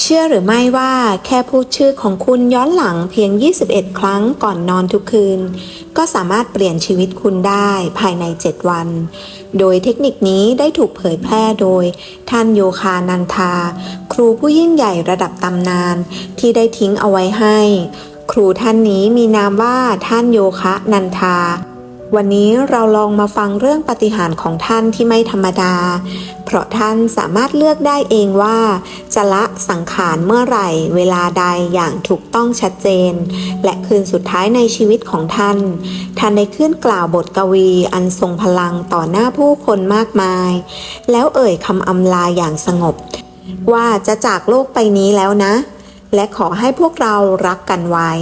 เชื่อหรือไม่ว่าแค่พูดชื่อของคุณย้อนหลังเพียง 21 ครั้งก่อนนอนทุกคืน ก็สามารถเปลี่ยนชีวิตคุณได้ภายใน 7 วัน โดยเทคนิคนี้ได้ถูกเผยแพร่โดย ท่านโยคานันทา ครูผู้ยิ่งใหญ่ระดับตำนานที่ได้ทิ้งเอาไว้ให้ ครูท่านนี้มีนามว่าท่านโยคะนันทา วันนี้เราลองมาฟังเรื่องปฏิหารของท่านที่ไม่ธรรมดา เพราะท่านสามารถเลือกได้เองว่า จะละสังขารเมื่อไหร่ เวลาใดอย่างถูกต้องชัดเจน และคืนสุดท้ายในชีวิตของท่าน ท่านได้ขึ้นกล่าวบทกวีอันทรงพลังต่อหน้าผู้คนมากมาย แล้วเอ่ยคำอำลาอย่างสงบ ว่าจะจากโลกไปนี้แล้วนะ และขอให้พวกเรารักกันไว้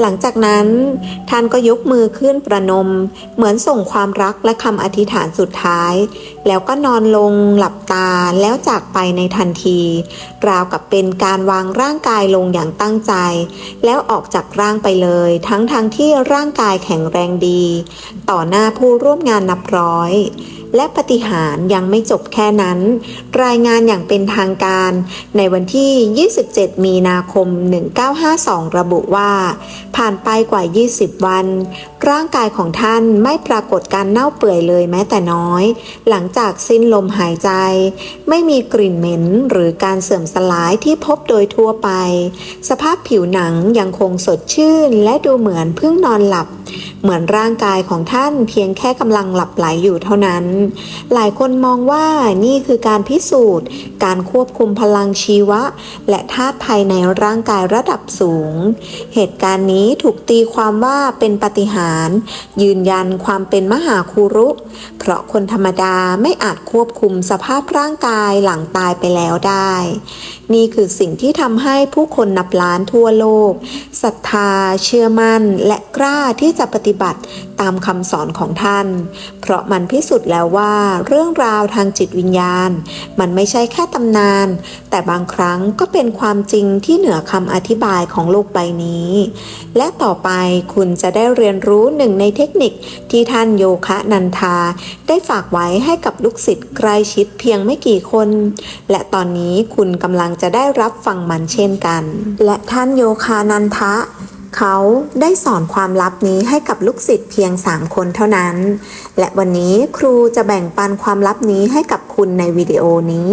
หลังจากนั้น ท่านก็ยกมือขึ้นประนม เหมือนส่งความรักและคำอธิษฐานสุดท้าย แล้วก็นอนลงหลับตาแล้วจากไปในทันที ราวกับเป็นการวางร่างกายลงอย่างตั้งใจ แล้วออกจากร่างไปเลย ทั้งทางที่ร่างกายแข็งแรงดี ต่อหน้าผู้ร่วมงานนับร้อย และปฏิหารยังไม่จบแค่นั้น รายงานอย่างเป็นทางการในวันที่ 27 มีนาคม 1952 ระบุว่า ผ่านไปกว่า 20 วัน ร่างกายของท่านไม่ปรากฏการเน่าเปื่อยเลยแม้แต่น้อย หลังจากสิ้นลมหายใจ ไม่มีกลิ่นเหม็นหรือการเสื่อมสลายที่พบโดยทั่วไป สภาพผิวหนังยังคงสดชื่นและดูเหมือนเพิ่งนอนหลับ เหมือนร่างกายของท่านเพียงแค่กำลังหลับไหลอยู่เท่านั้นหลายคนมองว่านี่คือการพิสูจน์ การควบคุมพลังชีวะ และธาตุภายในร่างกายระดับสูง เหตุการณ์นี้ถูกตีความว่าเป็นปาฏิหารย์ยืนยันความเป็นมหาคูรุ เพราะคนธรรมดาไม่อาจควบคุมสภาพร่างกายหลังตายไปแล้วได้ นี่คือสิ่งที่ทำให้ผู้คนนับล้านทั่วโลกศรัทธา เชื่อมั่น และกล้าที่จะปฏิบัติตามคำสอนของท่าน เพราะมันพิสูจน์แล้วว่าเรื่องราวทางจิตวิญญาณ มันไม่ใช่แค่ตำนาน แต่บางครั้งก็เป็นความจริงที่เหนือคำอธิบายของโลกใบนี้ และต่อไปคุณจะได้เรียนรู้หนึ่งในเทคนิคที่ท่านโยคะนันทา ได้ฝากไว้ให้กับลูกศิษย์ใกล้ชิดเพียงไม่กี่คน และตอนนี้คุณกำลังจะได้รับฟังมันเช่นกัน และท่านโยคานันทะ เขาได้สอนความลับนี้ให้กับลูกศิษย์เพียง 3 คนเท่านั้น และวันนี้ครูจะแบ่งปันความลับนี้ให้กับคุณในวิดีโอนี้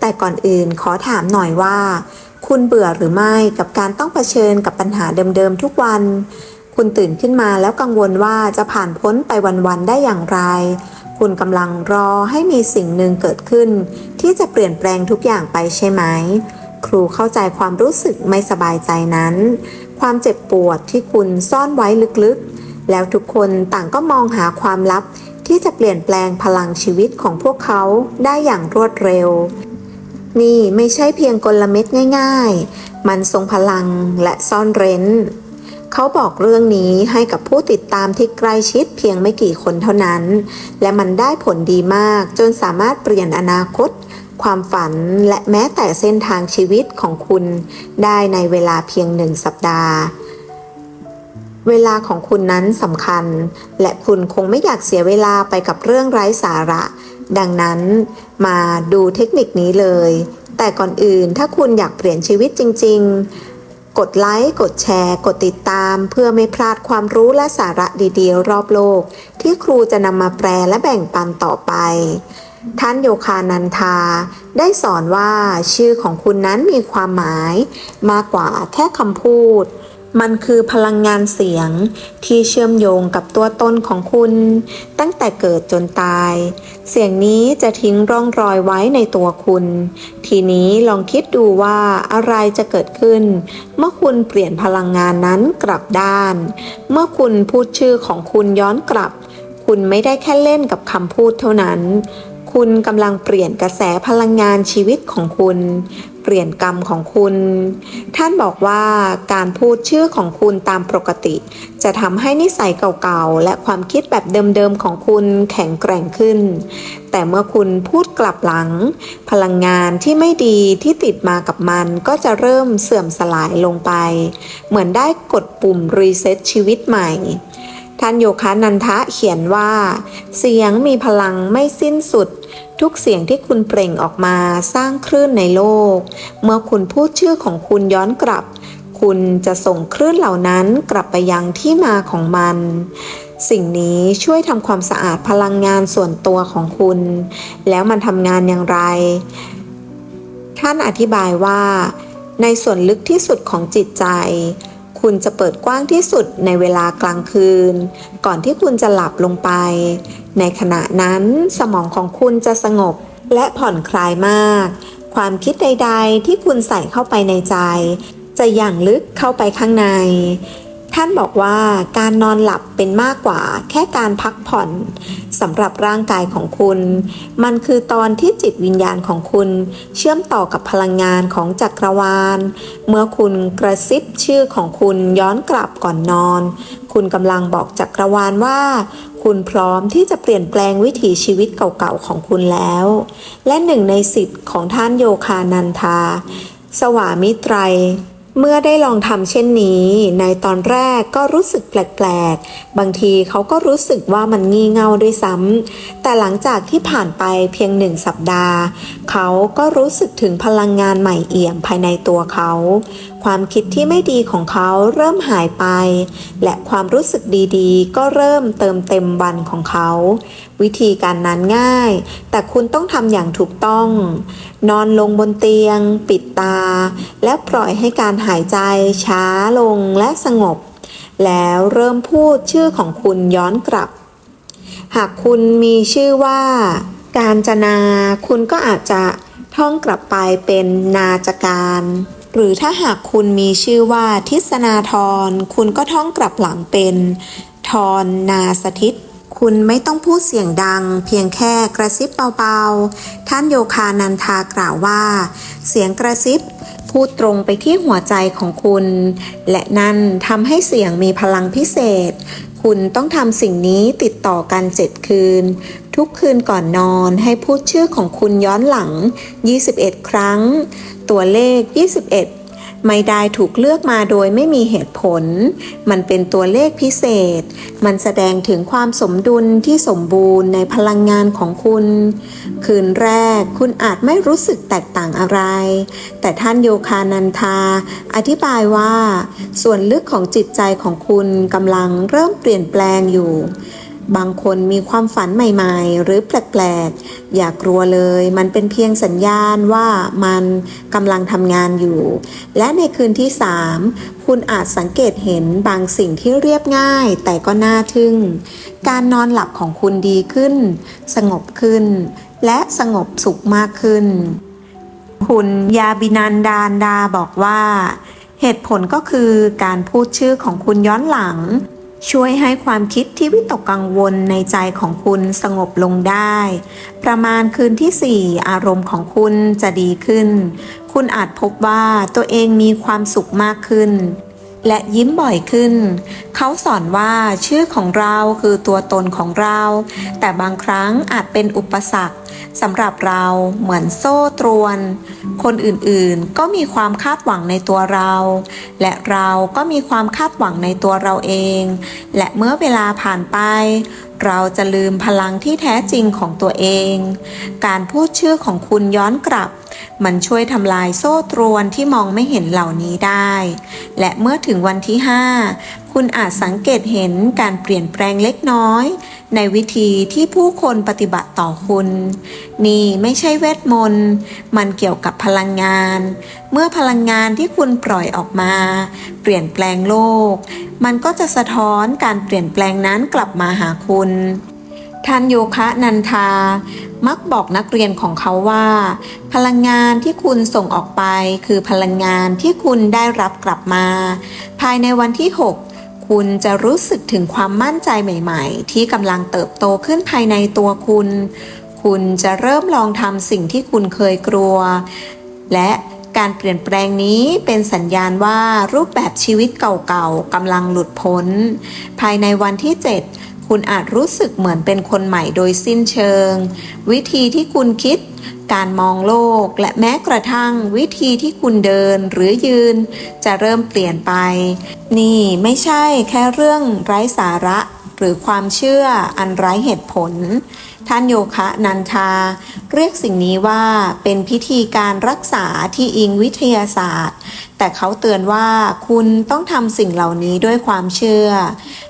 แต่ก่อนอื่นขอถามหน่อยว่า คุณเบื่อหรือไม่กับการต้องเผชิญกับปัญหาเดิมๆทุกวัน คุณตื่นขึ้นมาแล้วกังวลว่าจะผ่านพ้นไปวันๆได้อย่างไร คุณกำลังรอให้มีสิ่งหนึ่งเกิดขึ้น ที่จะเปลี่ยนแปลงทุกอย่างไปใช่ไหม ครูเข้าใจความรู้สึกไม่สบายใจนั้น ความเจ็บปวดที่คุณซ่อนไว้ลึกๆ แล้วทุกคนต่างก็มองหาความลับที่จะเปลี่ยนแปลงพลังชีวิตของพวกเขาได้อย่างรวดเร็ว นี่ไม่ใช่เพียงกลเม็ดง่าย ๆ มันทรงพลังและซ่อนเร้น เขาบอกเรื่องนี้ให้กับผู้ติดตามที่ใกล้ชิดเพียงไม่กี่คนเท่านั้น และมันได้ผลดีมากจนสามารถเปลี่ยนอนาคต ความฝันและแม้แต่เส้นทางชีวิตของคุณได้ในเวลาเพียงหนึ่งสัปดาห์ เวลาของคุณนั้นสำคัญ และคุณคงไม่อยากเสียเวลาไปกับเรื่องไร้สาระ ดังนั้นมาดูเทคนิคนี้เลย แต่ก่อนอื่นถ้าคุณอยากเปลี่ยนชีวิตจริง ๆ กดไลค์ กดแชร์ กดติดตาม เพื่อไม่พลาดความรู้และสาระดีๆ รอบโลก ที่ครูจะนำมาแปลและแบ่งปันต่อไป ท่านโยคานันทา ได้สอนว่าชื่อของคุณนั้นมีความหมายมากกว่าแค่คำพูด มันคือพลังงานเสียงที่เชื่อมโยงกับตัวตนของคุณ ตั้งแต่เกิดจนตาย เสียงนี้จะทิ้งร่องรอยไว้ในตัวคุณ ทีนี้ลองคิดดูว่าอะไรจะเกิดขึ้น เมื่อคุณเปลี่ยนพลังงานนั้นกลับด้าน เมื่อคุณพูดชื่อของคุณย้อนกลับ คุณไม่ได้แค่เล่นกับคำพูดเท่านั้น คุณกำลังเปลี่ยนกระแสพลังงานชีวิตของคุณ เปลี่ยนกรรมของคุณ ท่านบอกว่าการพูดชื่อของคุณตามปกติ จะทำให้นิสัยเก่าๆ และความคิดแบบเดิมๆของคุณแข็งแกร่งขึ้น แต่เมื่อคุณพูดกลับหลัง พลังงานที่ไม่ดีที่ติดมากับมันก็จะเริ่มเสื่อมสลายลงไป เหมือนได้กดปุ่มรีเซ็ตชีวิตใหม่ท่านโยคะนันทะเขียนว่า เสียงมีพลังไม่สิ้นสุด ทุกเสียงที่คุณเปล่งออกมาสร้างคลื่นในโลก เมื่อคุณพูดชื่อของคุณย้อนกลับ คุณจะส่งคลื่นเหล่านั้นกลับไปยังที่มาของมัน สิ่งนี้ช่วยทำความสะอาดพลังงานส่วนตัวของคุณ แล้วมันทำงานอย่างไร ท่านอธิบายว่า ในส่วนลึกที่สุดของจิตใจ คุณจะเปิดกว้างที่สุดในเวลากลางคืน ก่อนที่คุณจะหลับลงไป ในขณะนั้นสมองของคุณจะสงบและผ่อนคลายมาก ความคิดใด ๆ ที่คุณใส่เข้าไปในใจ จะอย่างลึกเข้าไปข้างใน ท่านบอกว่าการนอนหลับเป็นมากกว่าแค่การพักผ่อนสำหรับร่างกายของคุณ มันคือตอนที่จิตวิญญาณของคุณเชื่อมต่อกับพลังงานของจักรวาล เมื่อคุณกระซิบชื่อของคุณย้อนกลับก่อนนอน คุณกำลังบอกจักรวาลว่า คุณพร้อมที่จะเปลี่ยนแปลงวิถีชีวิตเก่าๆของคุณแล้ว และหนึ่งในสิทธิ์ของท่านโยคานันทา สวามิตรัย เมื่อได้ลองทำเช่นนี้ ในตอนแรกก็รู้สึกแปลกๆ บางทีเขาก็รู้สึกว่ามันงี่เง่าด้วยซ้ำ แต่หลังจากที่ผ่านไปเพียงหนึ่งสัปดาห์ เขาก็รู้สึกถึงพลังงานใหม่เอี่ยมภายในตัวเขา ความคิดที่ไม่ดีของเขาเริ่มหายไป และความรู้สึกดีๆ ก็เริ่มเติมเต็มวันของเขาวิธีการนั้นง่าย แต่คุณต้องทำอย่างถูกต้อง นอนลงบนเตียง ปิดตา และปล่อยให้การหายใจช้าลงและสงบ แล้วเริ่มพูดชื่อของคุณย้อนกลับ หากคุณมีชื่อว่า การจนา คุณก็อาจจะท่องกลับไปเป็นนาจการ หรือถ้าหากคุณมีชื่อว่าทิศนาธรคุณก็ท่องกลับหลังเป็นทรนาสถิต คุณไม่ต้องพูดเสียงดัง เพียงแค่กระซิบเบาๆ ท่านโยคานันทากล่าวว่า เสียงกระซิบพูดตรงไปที่หัวใจของคุณ และนั่นทำให้เสียงมีพลังพิเศษ คุณต้องทำสิ่งนี้ติดต่อกันเจ็ดคืน ทุกคืนก่อนนอนให้พูดชื่อของคุณย้อนหลัง 21 ครั้ง ตัวเลข 21 ไม่ได้ถูกเลือกมาโดยไม่มีเหตุผล มันเป็นตัวเลขพิเศษ มันแสดงถึงความสมดุลที่สมบูรณ์ในพลังงานของคุณ คืนแรกคุณอาจไม่รู้สึกแตกต่างอะไร แต่ท่านโยคานันทา อธิบายว่า ส่วนลึกของจิตใจของคุณกำลังเริ่มเปลี่ยนแปลงอยู่ บางคนมีความฝันใหม่ๆ หรือแปลกๆ อย่ากกลัวเลย มันเป็นเพียงสัญญาณว่ามันกำลังทำงานอยู่ และในคืนที่ 3 คุณอาจสังเกตเห็นบางสิ่งที่เรียบง่าย แต่ก็น่าทึ่ง การนอนหลับของคุณดีขึ้น สงบขึ้น และสงบสุขมากขึ้น คุณยาบินันดานดาบอกว่า เหตุผลก็คือการพูดชื่อของคุณย้อนหลัง ช่วยให้ความคิดที่วิตกกังวลในใจของคุณสงบลงได้ ประมาณคืนที่ 4 อารมณ์ของคุณจะดีขึ้น คุณอาจพบว่าตัวเองมีความสุขมากขึ้น และยิ้มบ่อยขึ้น เขาสอนว่าชื่อของเราคือตัวตนของเรา แต่บางครั้งอาจเป็นอุปสรรคสำหรับเราเหมือนโซ่ตรวน คนอื่นๆก็มีความคาดหวังในตัวเรา และเราก็มีความคาดหวังในตัวเราเอง และเมื่อเวลาผ่านไป เราจะลืมพลังที่แท้จริงของตัวเอง การพูดชื่อของคุณย้อนกลับ มันช่วยทำลายโซ่ตรวนที่มองไม่เห็นเหล่านี้ได้ และเมื่อถึงวันที่ 5 คุณอาจสังเกตเห็นการเปลี่ยนแปลงเล็กน้อย ในวิธีที่ผู้คนปฏิบัติต่อคุณ นี่ไม่ใช่เวทมนต์ มันเกี่ยวกับพลังงาน เมื่อพลังงานที่คุณปล่อยออกมา เปลี่ยนแปลงโลก มันก็จะสะท้อนการเปลี่ยนแปลงนั้นกลับมาหาคุณ ท่านโยคะนันทา มักบอกนักเรียนของเขาว่า พลังงานที่คุณส่งออกไป คือพลังงานที่คุณได้รับกลับมา ภายในวันที่ 6 คุณจะรู้สึกถึงความมั่นใจใหม่ ๆ ที่กำลังเติบโตขึ้นภายในตัวคุณ คุณจะเริ่มลองทำสิ่งที่คุณเคยกลัว และการเปลี่ยนแปลงนี้เป็นสัญญาณว่ารูปแบบชีวิตเก่าๆกำลังหลุดพ้น ภายในวันที่ 7 คุณอาจรู้สึกเหมือนเป็นคนใหม่โดยสิ้นเชิง วิธีที่คุณคิด การมองโลกและแม้กระทั่งวิธีที่คุณเดินหรือยืน จะเริ่มเปลี่ยนไป นี่ไม่ใช่แค่เรื่องไร้สาระหรือความเชื่ออันไร้เหตุผล ท่านโยคะนันทา เรียกสิ่งนี้ว่าเป็นพิธีการรักษาที่อิงวิทยาศาสตร์ แต่เขาเตือนว่าคุณต้องทำสิ่งเหล่านี้ด้วยความเชื่อ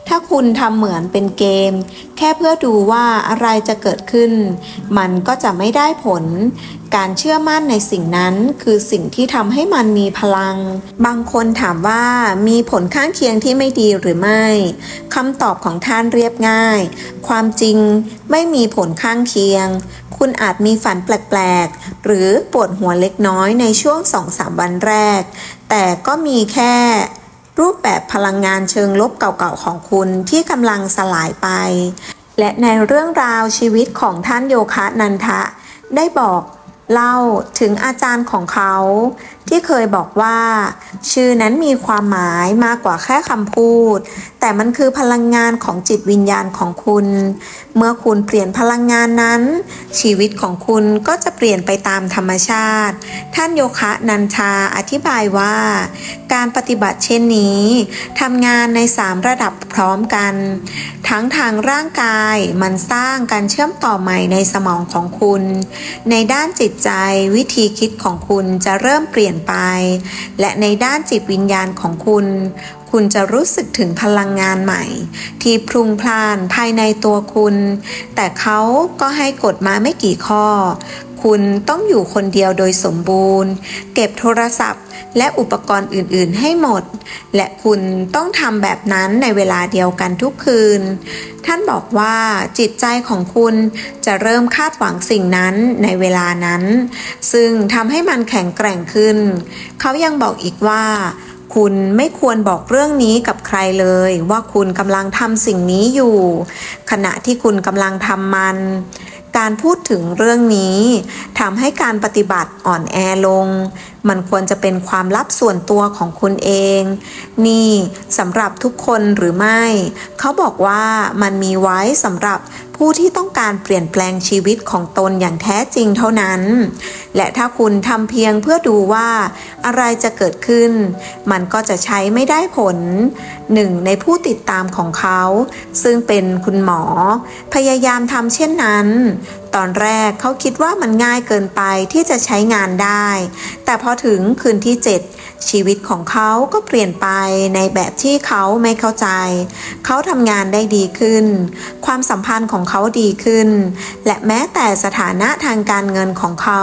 ถ้าคุณทำเหมือนเป็นเกม แค่เพื่อดูว่าอะไรจะเกิดขึ้น มันก็จะไม่ได้ผล การเชื่อมั่นในสิ่งนั้นคือสิ่งที่ทำให้มันมีพลัง บางคนถามว่ามีผลข้างเคียงที่ไม่ดีหรือไม่คำตอบของท่านเรียบง่าย ความจริงไม่มีผลข้างเคียง คุณอาจมีฝันแปลกๆ หรือปวดหัวเล็กน้อยในช่วง 2-3 วันแรก แต่ก็มีแค่ รูปแบบพลังงานเชิงลบเก่าๆของคุณที่กำลังสลายไป และในเรื่องราวชีวิตของท่านโยคะนันทะ ได้บอกเล่าถึงอาจารย์ของเขา ที่เคยบอกว่า ชื่อนั้นมีความหมายมากกว่าแค่คำพูด แต่มันคือพลังงานของจิตวิญญาณของคุณ เมื่อคุณเปลี่ยนพลังงานนั้น ชีวิตของคุณก็จะเปลี่ยนไปตามธรรมชาติ ท่านโยคะนันทาอธิบายว่า การปฏิบัติเช่นนี้ทำงานในสามระดับพร้อมกัน ทั้งทางร่างกายมันสร้างการเชื่อมต่อใหม่ในสมองของคุณ ในด้านจิตใจวิธีคิดของคุณจะเริ่มเปลี่ยนไป และในด้านจิตวิญญาณของคุณ คุณจะรู้สึกถึงพลังงานใหม่ ที่พรุงพล่านภายในตัวคุณ แต่เขาก็ให้กฎมาไม่กี่ข้อ คุณต้องอยู่คนเดียวโดยสมบูรณ์ เก็บโทรศัพท์ และอุปกรณ์อื่น ๆ ให้หมด และคุณต้องทำแบบนั้นในเวลาเดียวกันทุกคืน ท่านบอกว่าจิตใจของคุณจะเริ่มคาดหวังสิ่งนั้นในเวลานั้น ซึ่งทำให้มันแข็งแกร่งขึ้น เขายังบอกอีกว่าคุณไม่ควรบอกเรื่องนี้กับใครเลย ว่าคุณกำลังทำสิ่งนี้อยู่ ขณะที่คุณกำลังทำมัน การพูดถึงเรื่องนี้ทำให้การปฏิบัติอ่อนแอลง มันควรจะเป็นความลับส่วนตัวของคุณเอง นี่สำหรับทุกคนหรือไม่ เขาบอกว่ามันมีไว้สำหรับผู้ที่ต้องการเปลี่ยนแปลงชีวิตของตนอย่างแท้จริงเท่านั้น และถ้าคุณทำเพียงเพื่อดูว่าอะไรจะเกิดขึ้น มันก็จะใช้ไม่ได้ผลหนึ่งในผู้ติดตามของเขา ซึ่งเป็นคุณหมอ พยายามทำเช่นนั้น ตอนแรกเขาคิดว่ามันง่ายเกินไปที่จะใช้งานได้ แต่พอถึงคืนที่ 7 ชีวิตของเขาก็เปลี่ยนไปในแบบที่เขาไม่เข้าใจ เขาทำงานได้ดีขึ้น ความสัมพันธ์ของเขาดีขึ้น และแม้แต่สถานะทางการเงินของเขา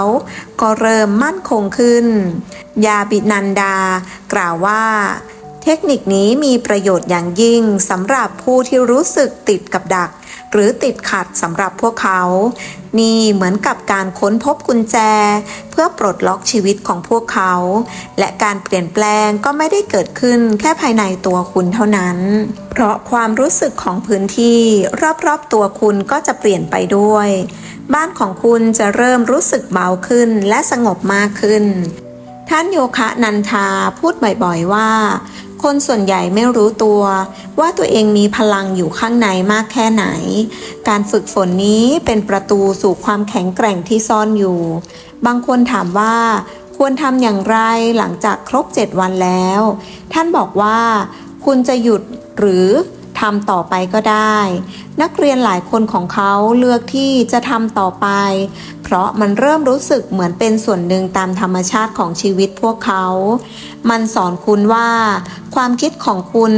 ก็เริ่มมั่นคงขึ้น ยาบินันดา กล่าวว่าเทคนิคนี้มีประโยชน์อย่างยิ่งสำหรับผู้ที่รู้สึกติดกับดัก หรือติดขัดสำหรับพวกเขา นี่เหมือนกับการค้นพบกุญแจ เพื่อปลดล็อกชีวิตของพวกเขา และการเปลี่ยนแปลงก็ไม่ได้เกิดขึ้นแค่ภายในตัวคุณเท่านั้น เพราะความรู้สึกของพื้นที่ รอบๆตัวคุณก็จะเปลี่ยนไปด้วย บ้านของคุณจะเริ่มรู้สึกเบาขึ้นและสงบมากขึ้น ท่านโยคะนันทาพูดบ่อยๆว่า คนส่วนใหญ่ไม่รู้ตัว ว่าตัวเองมีพลังอยู่ข้างในมากแค่ไหน การฝึกฝนนี้เป็นประตูสู่ความแข็งแกร่งที่ซ่อนอยู่ บางคนถามว่าควรทำอย่างไรหลังจากครบ 7 วันแล้ว ท่านบอกว่า คุณจะหยุดหรือ ทำต่อไปก็ได้ นักเรียนหลายคนของเขาเลือกที่จะทำต่อไป เพราะมันเริ่มรู้สึกเหมือนเป็นส่วนหนึ่งตามธรรมชาติของชีวิตพวกเขา มันสอนคุณว่า ความคิดของคุณ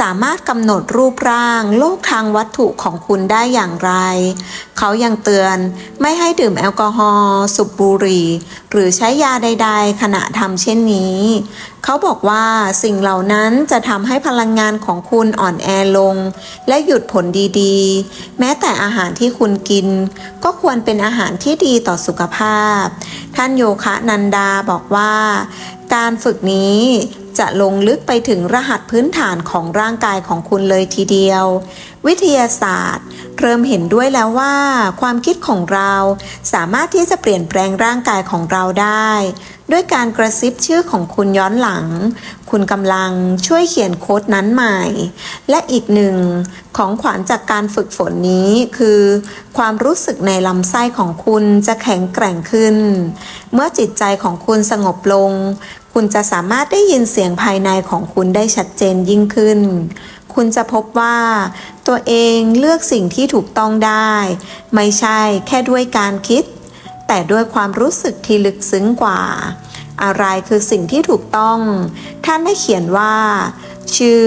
สามารถกำหนดรูปร่าง โลกทางวัตถุของคุณได้อย่างไร เขายังเตือนไม่ให้ดื่มแอลกอฮอล์สูบบุหรี่ หรือใช้ยาใด ๆ ขณะทำเช่นนี้ เขาบอกว่าสิ่งเหล่านั้นจะทำให้พลังงานของคุณอ่อนแอลง และหยุดผลดีๆ แม้แต่อาหารที่คุณกิน ก็ควรเป็นอาหารที่ดีต่อสุขภาพ ท่านโยคะนันดาบอกว่า การฝึกนี้ จะลงลึกไปถึงรหัสพื้นฐานของร่างกายของคุณเลยทีเดียว วิทยาศาสตร์ เริ่มเห็นด้วยแล้วว่า ความคิดของเราสามารถที่จะเปลี่ยนแปลงร่างกายของเราได้ ด้วยการกระซิบชื่อของคุณย้อนหลัง คุณกำลังช่วยเขียนโค้ดนั้นใหม่ และอีกหนึ่งของขวัญจากการฝึกฝนนี้คือ ความรู้สึกในลำไส้ของคุณจะแข็งแกร่งขึ้น เมื่อจิตใจของคุณสงบลง คุณจะสามารถได้ยินเสียงภายในของคุณได้ชัดเจนยิ่งขึ้น คุณจะพบว่า ตัวเองเลือกสิ่งที่ถูกต้องได้ ไม่ใช่แค่ด้วยการคิด แต่ด้วยความรู้สึกที่ลึกซึ้งกว่า อะไรคือสิ่งที่ถูกต้อง ท่านได้เขียนว่า ชื่อ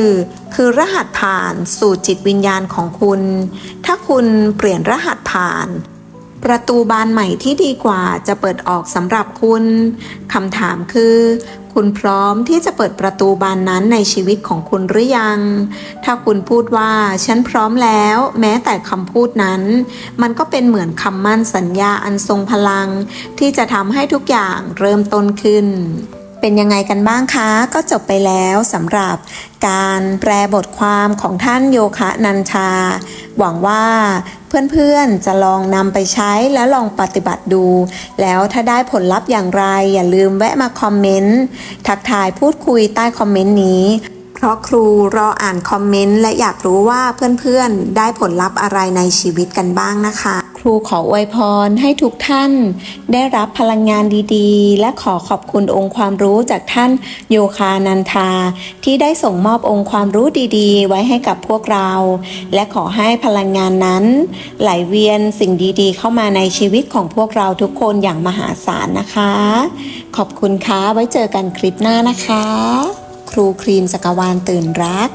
คือรหัสผ่านสู่จิตวิญญาณของคุณ ถ้าคุณเปลี่ยนรหัสผ่าน ประตูบานใหม่ที่ดีกว่าจะเปิดออกสำหรับคุณ คำถามคือ คุณพร้อมที่จะเปิดประตูบานนั้นในชีวิตของคุณหรือยัง ถ้าคุณพูดว่าฉันพร้อมแล้ว แม้แต่คำพูดนั้น มันก็เป็นเหมือนคำมั่นสัญญาอันทรงพลัง ที่จะทำให้ทุกอย่างเริ่มต้นขึ้นเป็นยังไงกันบ้างคะ ก็จบไปแล้วสำหรับการแปลบทความของท่านโยคะนันชา หวังว่าเพื่อนๆ จะลองนำไปใช้และลองปฏิบัติดู แล้วถ้าได้ผลลัพธ์อย่างไร อย่าลืมแวะมาคอมเมนต์ ทักทายพูดคุยใต้คอมเมนต์นี้ เพราะครูรออ่านคอมเมนต์และอยากรู้ว่าเพื่อนๆ ได้ผลลัพธ์อะไรในชีวิตกันบ้างนะคะ รูขออวยพรให้ทุกท่าน ได้รับพลังงานดีๆ และขอขอบคุณองค์ความรู้จากท่านโยคานันทา ที่ได้ส่งมอบองค์ความรู้ดีๆ ไว้ให้กับพวกเรา และขอให้พลังงานนั้น ไหลเวียนสิ่งดีๆ เข้ามาในชีวิตของพวกเราทุกคนอย่างมหาศาลนะคะ ขอบคุณค่ะไว้เจอกันคลิปหน้านะคะ ครูครีมจักรวาลตื่นรัก